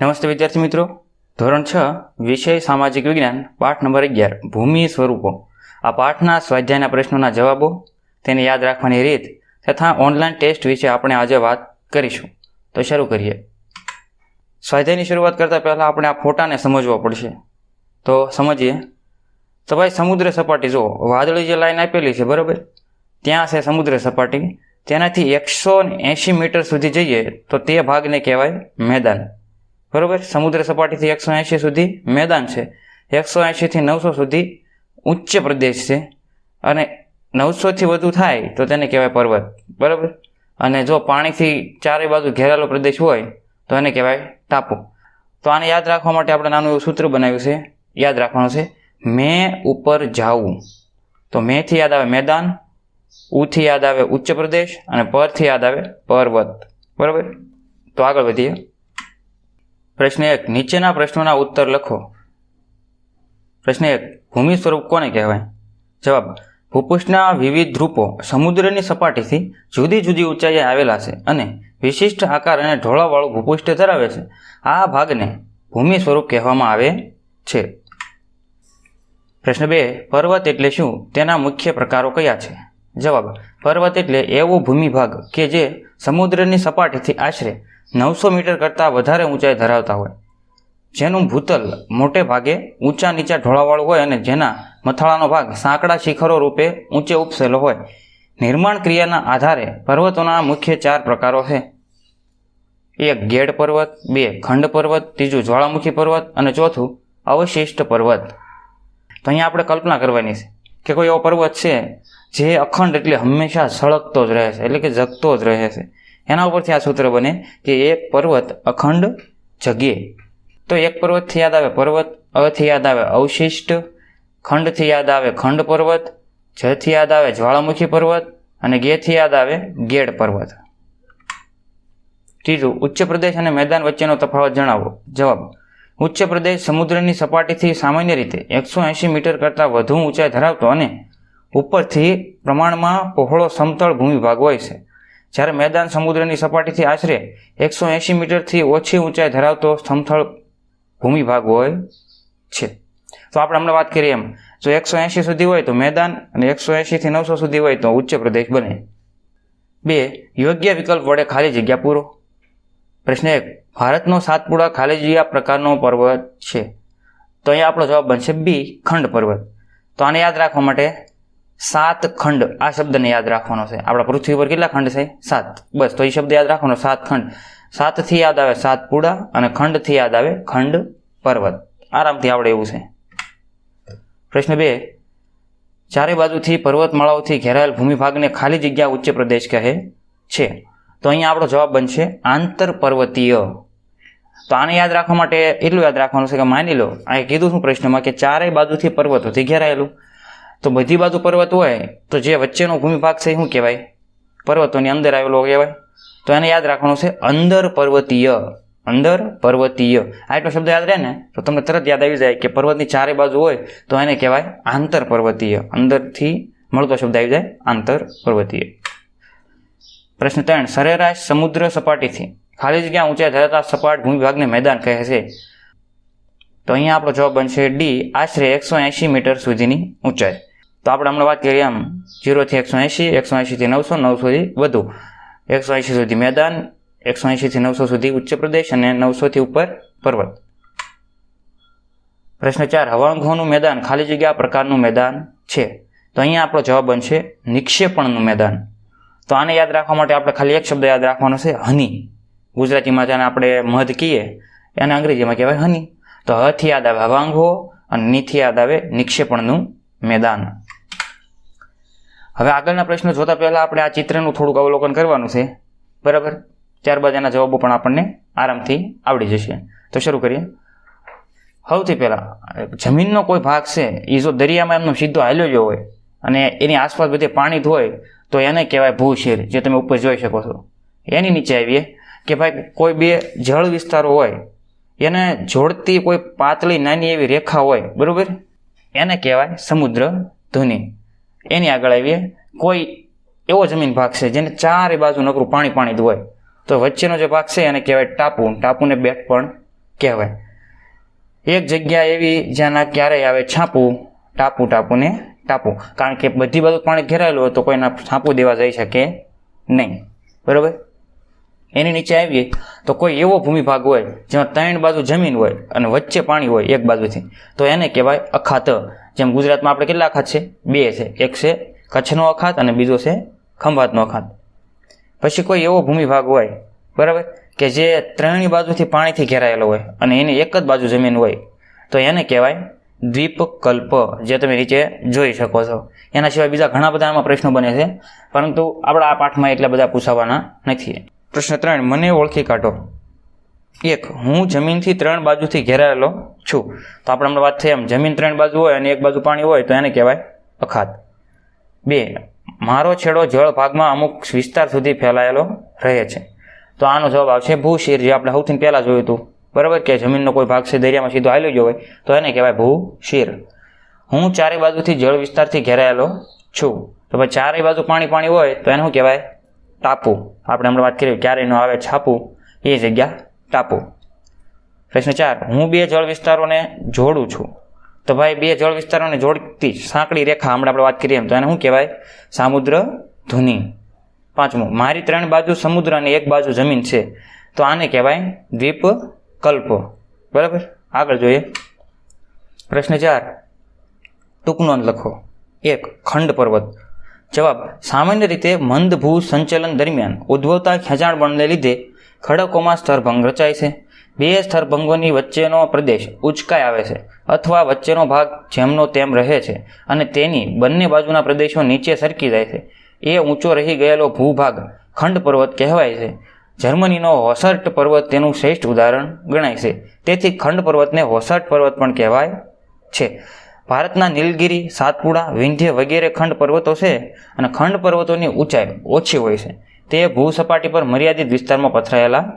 નમસ્તે વિદ્યાર્થી મિત્રો. ધોરણ છ, વિષય સામાજિક વિજ્ઞાન, પાઠ નંબર અગિયાર, ભૂમિ સ્વરૂપો. આ પાઠના સ્વાધ્યાયના પ્રશ્નોના જવાબો, તેને યાદ રાખવાની રીત તથા ઓનલાઈન ટેસ્ટ વિશે આપણે આજે વાત કરીશું. તો શરૂ કરીએ. સ્વાધ્યાયની શરૂઆત કરતાં પહેલાં આપણે આ ફોટાને સમજવો પડશે. તો સમજીએ. તો ભાઈ સમુદ્ર સપાટી, જુઓ, વાદળી જે લાઈન આપેલી છે, બરાબર? ત્યાં છે સમુદ્ર સપાટી. તેનાથી એકસો એંશી મીટર સુધી જઈએ તો તે ભાગને કહેવાય મેદાન. બરોબર? સમુદ્ર સપાટીથી એકસો એંશી સુધી મેદાન છે. એકસો એંશીથી નવસો સુધી ઉચ્ચ પ્રદેશ છે. અને નવસોથી વધુ થાય તો તેને કહેવાય પર્વત. બરાબર? અને જો પાણીથી ચારે બાજુ ઘેરાયેલો પ્રદેશ હોય તો એને કહેવાય ટાપુ. તો આને યાદ રાખવા માટે આપણે નાનું એવું સૂત્ર બનાવ્યું છે. યાદ રાખવાનું છે. મેં ઉપર જાવું. તો મેંથી યાદ આવે મેદાન, ઉથી યાદ આવે ઉચ્ચ પ્રદેશ અને પરથી યાદ આવે પર્વત. બરાબર? તો આગળ વધીએ. પ્રશ્ન એક, નીચેના પ્રશ્નોના ઉત્તર લખો. પ્રશ્ન એક, ભૂમિ સ્વરૂપ કોને કહેવાય? જવાબ, ભૂપૃષ્ઠના વિવિધ રૂપો સમુદ્રની સપાટીથી જુદી જુદી ઊંચાઈએ આવેલા છે અને વિશિષ્ટ આકાર અને ઢોળાવાળું ભૂપૃષ્ઠ ધરાવે છે. આ ભાગને ભૂમિ સ્વરૂપ કહેવામાં આવે છે. પ્રશ્ન બે, પર્વત એટલે શું? તેના મુખ્ય પ્રકારો કયા છે? જવાબ, પર્વત એટલે એવો ભૂમિભાગ કે જે સમુદ્રની સપાટીથી આશરે નવસો મીટર કરતાં વધારે ઊંચાઈ ધરાવતા હોય. જેનું ભૂતલ મોટે ભાગે ઊંચા નીચા ઢોળાવાળું હોય અને જેના મથાળાનો ભાગ સાંકડા શિખરો રૂપે ઊંચે ઉપસેલો હોય. નિર્માણ ક્રિયાના આધારે પર્વતોના મુખ્ય ચાર પ્રકારો છે. એક ગેડ પર્વત, બે ખંડ પર્વત, ત્રીજું જ્વાળામુખી પર્વત અને ચોથું અવશિષ્ટ પર્વત. તો અહીંયા આપણે કલ્પના કરવાની છે કે કોઈ એવો પર્વત છે જે અખંડ એટલે હંમેશા સળગતો જ રહે છે, એટલે કે જગતો જ રહે છે. એના ઉપરથી આ સૂત્ર બને કે એક પર્વત અખંડ જગે તો એક પર્વતથી યાદ આવે પર્વત અથી યાદ આવે અવશિષ્ટ ખંડથી યાદ આવે ખંડ પર્વત જથી યાદ આવે જ્વાળામુખી પર્વત અને ગેથી યાદ આવે ગેડ પર્વત. ત્રીજું, ઉચ્ચ પ્રદેશ અને મેદાન વચ્ચેનો તફાવત જણાવો. જવાબ, ઉચ્ચ પ્રદેશ સમુદ્રની સપાટીથી સામાન્ય રીતે એકસો એંશી મીટર કરતાં વધુ ઊંચાઈ ધરાવતો અને ઉપરથી પ્રમાણમાં પહોળો સમતળ ભૂમિભાગ હોય છે. જ્યારે મેદાન સમુદ્રની સપાટીથી આશરે એકસો એંશી મીટરથી ઓછી ઊંચાઈ ધરાવતો સમથળ ભૂમિભાગ હોય છે. તો આપણે હમણાં વાત કરીએ એમ, જો એકસો એંશી સુધી હોય તો મેદાન અને એકસો એંશીથી નવસો સુધી હોય તો ઉચ્ચ પ્રદેશ બને. બે, યોગ્ય વિકલ્પ વડે ખાલી જગ્યા પૂરો. પ્રશ્ન એક, ભારતનો સાતપુડા ખાલી જગ્યા પ્રકારનો પર્વત છે. તો અહીંયા આપણો જવાબ બનશે બી, ખંડ પર્વત. તો આને યાદ રાખવા માટે સાત ખંડ આ શબ્દને યાદ રાખવાનો છે. આપણા પૃથ્વી પર કેટલા ખંડ છે? સાત. બસ, તો એ શબ્દ યાદ રાખવાનો, સાત ખંડ. સાતથી યાદ આવે સાત પૂડા અને ખંડથી યાદ આવે ખંડ પર્વત. આરામથી આવડે એવું છે. પ્રશ્ન બે. ચારે બાજુથી પર્વતમાળાઓથી ઘેરાયેલ ભૂમિભાગને ખાલી જગ્યા ઉચ્ચ પ્રદેશ કહે છે. તો અહીંયા આપણો જવાબ બનશે આંતર પર્વતીય તો આને યાદ રાખવા માટે એટલું યાદ રાખવાનું છે કે માની લો અહીં કીધું શું પ્રશ્નમાં કે ચારેય બાજુથી પર્વતોથી ઘેરાયેલું. તો બધી બાજુ પર્વત હોય, તો જે વચ્ચેનો ભૂમિભાગ છે શું કહેવાય? પર્વતોની અંદર આવેલો કહેવાય. તો એને યાદ રાખવાનું છે અંદર પર્વતીય અંદર પર્વતીય. આ એટલો શબ્દ યાદ રહે ને, તો તમને તરત યાદ આવી જાય કે પર્વતની ચારે બાજુ હોય, તો એને કહેવાય આંતર પર્વતીય. અંદરથી મળતો શબ્દ આવી જાય આંતર પર્વતીય. પ્રશ્ન ત્રણ, સરેરાશ સમુદ્ર સપાટીથી. ખાલી જગ્યા ઊંચાઈ ધરાવતા સપાટ ભૂમિભાગને મેદાન કહે છે. તો અહીંયા આપણો જવાબ બનશે ડી, આશરે એકસો એંશી મીટર સુધીની ઊંચાઈ. તો આપણે હમણાં વાત કરીએ એમ જીરોથી એકસો એંશી, એકસો એંશીથી નવસો નવસોથી વધુ. એકસો એંશી સુધી મેદાન, એકસો એંશીથી નવસો સુધી ઉચ્ચ પ્રદેશ અને નવસોથી ઉપર પર્વત. પ્રશ્ન ચાર હવાંગોનું મેદાન ખાલી જગ્યા પ્રકારનું મેદાન છે? તો અહીંયા આપણો જવાબ બનશે નિક્ષેપણનું મેદાન. તો આને યાદ રાખવા માટે આપણે ખાલી એક શબ્દ યાદ રાખવાનો છે, હની. ગુજરાતીમાં જેને આપણે મધ કહીએ, એને અંગ્રેજીમાં કહેવાય હની. તો હથી યાદ આવે હવાંગો અને નીથી યાદ આવે નિક્ષેપણનું મેદાન. હવે આગળના પ્રશ્નો જોતા પહેલાં આપણે આ ચિત્રનું થોડુંક અવલોકન કરવાનું છે. બરાબર? ત્યારબાદ એના જવાબો પણ આપણને આરામથી આવડી જશે. તો શરૂ કરીએ. સૌથી પહેલાં, જમીનનો કોઈ ભાગ છે એ જો દરિયામાં એમનો સીધો હાલ્યો ગયો હોય અને એની આસપાસ બધે પાણી ધોય તો એને કહેવાય ભૂશેર, જે તમે ઉપર જોઈ શકો છો. એની નીચે આવીએ કે ભાઈ, કોઈ બે જળ વિસ્તારો હોય, એને જોડતી કોઈ પાતળી નાની એવી રેખા હોય, બરાબર? એને કહેવાય સમુદ્ર ધુની એની આગળ આવીએ. કોઈ એવો જમીન ભાગ છે જેને ચારે બાજુ નકરું પાણી પાણી હોય. તો વચ્ચેનો જે ભાગ છે એને કહેવાય ટાપુ. ટાપુને બેટ પણ કહેવાય. એક જગ્યા એવી જ્યાંના ક્યારેય આવે છાપું, ટાપુ, ટાપુને ટાપુ. કારણ કે બધી બાજુ પાણી ઘેરાયેલું હોય તો કોઈના છાપું દેવા જઈ શકે નહીં. બરાબર? એની નીચે આવીએ તો કોઈ એવો ભૂમિભાગ હોય જેમાં ત્રણ બાજુ જમીન હોય અને વચ્ચે પાણી હોય એક બાજુથી. તો એને કહેવાય અખાત. જેમ ગુજરાતમાં આપણે કેટલા અખાત છે? બે છે. એક છે કચ્છનો અખાત અને બીજો છે ખંભાતનો અખાત. પછી કોઈ એવો ભૂમિભાગ હોય, બરાબર, કે જે ત્રણેય બાજુથી પાણીથી ઘેરાયેલો હોય અને એની એક જ બાજુ જમીન હોય, તો એને કહેવાય દ્વીપકલ્પ, જે તમે નીચે જોઈ શકો છો. એના સિવાય બીજા ઘણા બધા આમાં પ્રશ્નો બને છે, પરંતુ આપણા આ પાઠમાં એટલા બધા પૂછાવાના નથી. પ્રશ્ન ત્રણ, મને ઓળખી કાઢો. એક, હું જમીનથી ત્રણ બાજુથી ઘેરાયેલો છું. તો આપણે હમણાં વાત થઈ એમ, જમીન ત્રણ બાજુ હોય અને એક બાજુ પાણી હોય, તો એને કહેવાય અખાત. બે, મારો છેડો જળ ભાગમાં અમુક વિસ્તાર સુધી ફેલાયેલો રહે છે. તો આનો જવાબ આવશે ભૂશિર, જે આપણે સૌથી પહેલાં જોયું હતું. બરાબર કે જમીનનો કોઈ ભાગ છે, દરિયામાં સીધો આવી ગયો હોય, તો એને કહેવાય ભૂશિર. હું ચારે બાજુથી જળ વિસ્તારથી ઘેરાયેલો છું. તો ભાઈ ચારેય બાજુ પાણી પાણી હોય, તો એને કહેવાય? ટાપુ. આપણે હમણાં વાત કરી ક્યારે નો આવે છાપું? એ જગ્યા ટાપુ. પ્રશ્ન ચાર, હું બે જળ વિસ્તારોને જોડું છું. તો ભાઈ, બે જળ વિસ્તારોને જોડતી સાંકડી રેખા હમણાં આપણે વાત કરીએ એમ તો એને શું કહેવાય? સામુદ્ર ધુની પાંચમું, મારી ત્રણ બાજુ સમુદ્ર અને એક બાજુ જમીન છે. તો આને કહેવાય દ્વીપ કલ્પ બરાબર? આગળ જોઈએ. પ્રશ્ન ચાર ટૂંક લખો. એક, ખંડ પર્વત. જવાબ, સામાન્ય રીતે મંદ ભૂ સંચલન દરમિયાન ઉદ્ભવતા ખેંચાણ બળને લીધે ખડકોમાં સ્તરભંગ રચાય છે. બે સ્તરભંગોની વચ્ચેનો પ્રદેશ ઉચકાઈ આવે છે અથવા વચ્ચેનો ભાગ જેમનો તેમ રહે છે અને તેની બંને બાજુના પ્રદેશો નીચે સરકી જાય છે. એ ઊંચો રહી ગયેલો ભૂભાગ ખંડ પર્વત કહેવાય છે. જર્મનીનો હોસર્ટ પર્વત તેનું શ્રેષ્ઠ ઉદાહરણ ગણાય છે. તેથી ખંડ પર્વતને હોસર્ટ પર્વત પણ કહેવાય છે. ભારતના નીલગિરી, સાતપુડા, વિંધ્ય વગેરે ખંડ પર્વતો છે અને ખંડ પર્વતોની ઊંચાઈ ઓછી હોય છે. તે ભૂસપાટી પર મર્યાદિત વિસ્તારમાં પથરાયેલા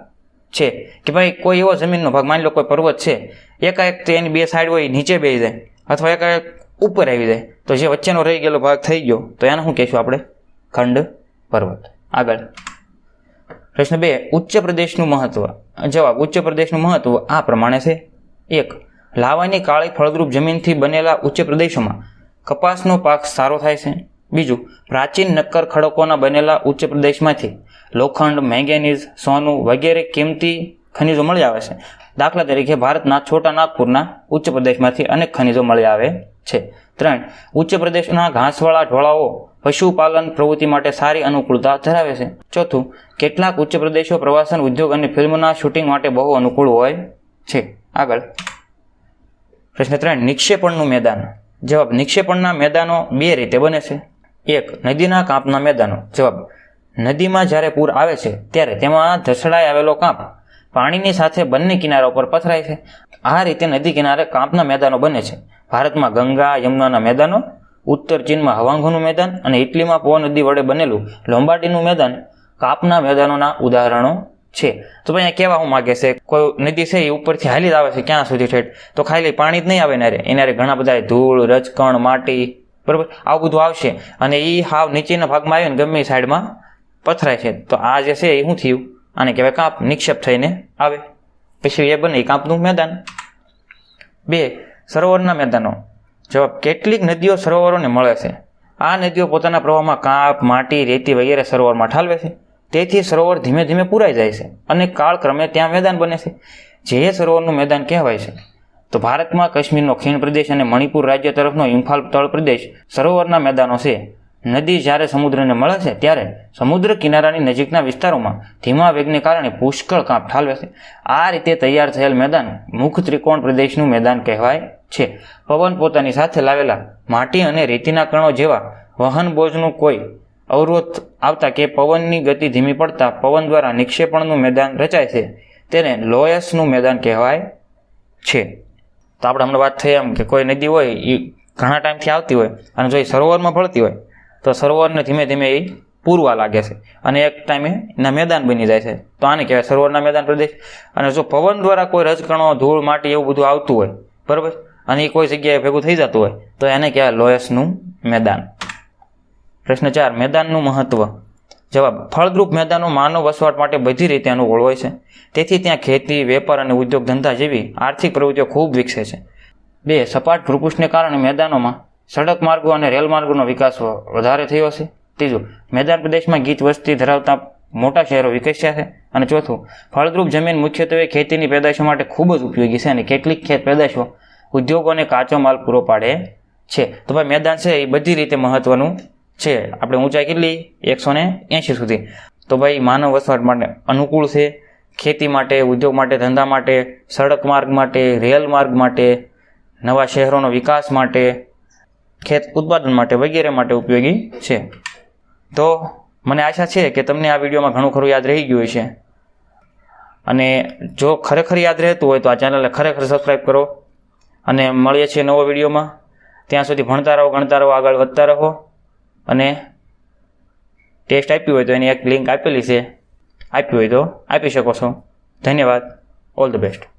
છે કે ભાઈ કોઈ એવો જમીનનો ભાગ, માની લો કોઈ પર્વત છે, એકાએક તો એની બે સાઈડ હોય, નીચે બેસી જાય અથવા એકાએક ઉપર આવી જાય, તો જે વચ્ચેનો રહી ગયેલો ભાગ થઈ ગયો, તો એને શું કહેશું આપણે? ખંડ પર્વત. આગળ. પ્રશ્ન બે, ઉચ્ચ પ્રદેશનું મહત્વ. જવાબ, ઉચ્ચ પ્રદેશનું મહત્વ આ પ્રમાણે છે. એક, લાવાની કાળી ફળદ્રુપ જમીનથી બનેલા ઉચ્ચ પ્રદેશોમાં કપાસનો પાક સારો થાય છે. બીજું, પ્રાચીન નક્કર ખડકોના બનેલા ઉચ્ચ પ્રદેશમાંથી લોખંડ, મેંગેનીઝ, સોનું વગેરે કિંમતી ખનિજો મળી આવે છે. દાખલા તરીકે, ભારતના છોટા નાગપુરના ઉચ્ચ પ્રદેશમાંથી અનેક ખનિજો મળી આવે છે. ત્રણ, ઉચ્ચ પ્રદેશના ઘાસવાળા ઢોળાવો પશુપાલન પ્રવૃત્તિ માટે સારી અનુકૂળતા ધરાવે છે. ચોથું, કેટલાક ઉચ્ચ પ્રદેશો પ્રવાસન ઉદ્યોગ અને ફિલ્મના શૂટિંગ માટે બહુ અનુકૂળ હોય છે. આગળ. પ્રશ્ન ત્રણ, નિક્ષેપણનું મેદાન. જવાબ, નિક્ષેપણના મેદાનો બે રીતે બને છે. એક નદીના કાંપના મેદાનો. જવાબ, નદીમાં જ્યારે પૂર આવે છે, ત્યારે તેમાં ધસડાઈ આવેલો કાંપ પાણીની સાથે બંને કિનારા ઉપર પથરાય છે. આ રીતે નદી કિનારે કાંપના મેદાનો બને છે. ભારતમાં ગંગા, યમુનાના મેદાનો, ઉત્તર ચીનમાં હવાંગોનું મેદાન અને ઇટલીમાં પો નદી વડે બનેલું લોમ્બાર્ડીનું મેદાન કાપના મેદાનોના ઉદાહરણો છે. તો ભાઈ અહીંયા કહેવા હું માગે છે? કોઈ નદી છે એ ઉપરથી હાલી જ આવે છે? ક્યાં સુધી ઠેઠ? તો ખાલી પાણી જ નહીં આવે ને એને ઘણા બધા ધૂળ, રજકણ, માટી બરાબર? આવું બધું આવશે. અને એ હાવ નીચેના ભાગમાં આવ્યો ને ગમે સાઈડમાં પથરાય છે. તો આ જે છે એ શું થયું? આને કહેવાય કાંપ. નિક્ષેપ થઈને આવે. પછી એ બને કાંપનું મેદાન. બે, સરોવરના મેદાનો. જવાબ, કેટલીક નદીઓ સરોવરોને મળે છે. આ નદીઓ પોતાના પ્રવાહમાં કાંપ, માટી, રેતી વગેરે સરોવરમાં ઠાલવે છે. તેથી સરોવર ધીમે ધીમે પૂરાઈ જાય છે. અને કાળક્રમે ત્યાં મેદાન બને છે. જે સરોવરનું મેદાન કહેવાય છે. તો ભારતમાં કાશ્મીરનો ખીણ પ્રદેશ અને મણિપુર રાજ્ય તરફનો ઇમ્ફાલ તળ પ્રદેશ સરોવરના મેદાનો છે. નદી જ્યારે સમુદ્રને મળે છે, ત્યારે સમુદ્ર કિનારાની નજીકના વિસ્તારોમાં ધીમા વેગને કારણે પુષ્કળ કાંપ ઠાલવે છે. આ રીતે તૈયાર થયેલ મેદાન મુખ ત્રિકોણ પ્રદેશનું મેદાન કહેવાય છે. પવન પોતાની સાથે લાવેલા માટી અને રેતીના કણો જેવા વહન બોજનું કોઈ અવરોધ આવતા કે પવનની ગતિ ધીમી પડતા પવન દ્વારા નિક્ષેપણનું મેદાન રચાય છે, તેને લોયસનું મેદાન કહેવાય છે. તો આપણે હમણાં વાત થઈ એમ કે કોઈ નદી હોય એ ઘણા ટાઈમથી આવતી હોય અને જો એ સરોવરમાં ભળતી હોય, તો સરોવરને ધીમે ધીમે એ પૂરવા લાગે છે. અને એક ટાઈમે એના મેદાન બની જાય છે. તો આને કહેવાય સરોવરના મેદાન પ્રદેશ. અને જો પવન દ્વારા કોઈ રજકણો, ધૂળ, માટી એવું બધું આવતું હોય, બરાબર? અને એ કોઈ જગ્યાએ ભેગું થઈ જતું હોય, તો એને કહેવાય લોયસનું મેદાન. પ્રશ્ન ચાર, મેદાનનું મહત્વ. જવાબ, ફળદ્રુપ મેદાનો માનવ વસવાટ માટે બધી રીતે અનુકૂળ હોય છે. તેથી ત્યાં ખેતી, વેપાર અને ઉદ્યોગ ધંધા જેવી આર્થિક પ્રવૃત્તિઓ ખૂબ વિકસે છે. બે, સપાટ ભૂપૃષ્ઠને કારણે મેદાનોમાં સડક માર્ગો અને રેલ માર્ગોનો વિકાસ વધારે થયો છે ત્રીજું, મેદાન પ્રદેશમાં ગીચ વસ્તી ધરાવતા મોટા શહેરો વિકસ્યા છે. અને ચોથું, ફળદ્રુપ જમીન મુખ્યત્વે ખેતીની પેદાશો માટે ખૂબ જ ઉપયોગી છે અને કેટલીક ખેત પેદાશો ઉદ્યોગોને કાચો માલ પૂરો પાડે છે. તો ભાઈ, મેદાન છે એ બધી રીતે મહત્વનું છે. આપણે ઊંચાઈ કેટલી? એકસો ને એંશી સુધી. તો ભાઈ, માનવ વસવાટ માટે અનુકૂળ છે. ખેતી માટે, ઉદ્યોગ માટે, ધંધા માટે, સડક માર્ગ માટે, રેલ માર્ગ માટે, નવા શહેરોનો વિકાસ માટે, ખેત ઉત્પાદન માટે વગેરે માટે ઉપયોગી છે. તો મને આશા છે કે તમને આ વિડીયોમાં ઘણું ખરું યાદ રહી ગયું છે અને જો ખરેખર યાદ રહેતું હોય તો આ ચેનલને ખરેખર સબસ્ક્રાઈબ કરો. અને મળીએ છીએ નવો વિડીયોમાં. ત્યાં સુધી ભણતા રહો, ગણતા રહો, આગળ વધતા રહો. અને ટેસ્ટ આપ્યું હોય તો એની એક લિંક આપેલી છે. આપ્યું હોય તો આપી શકો છો. ધન્યવાદ. All the best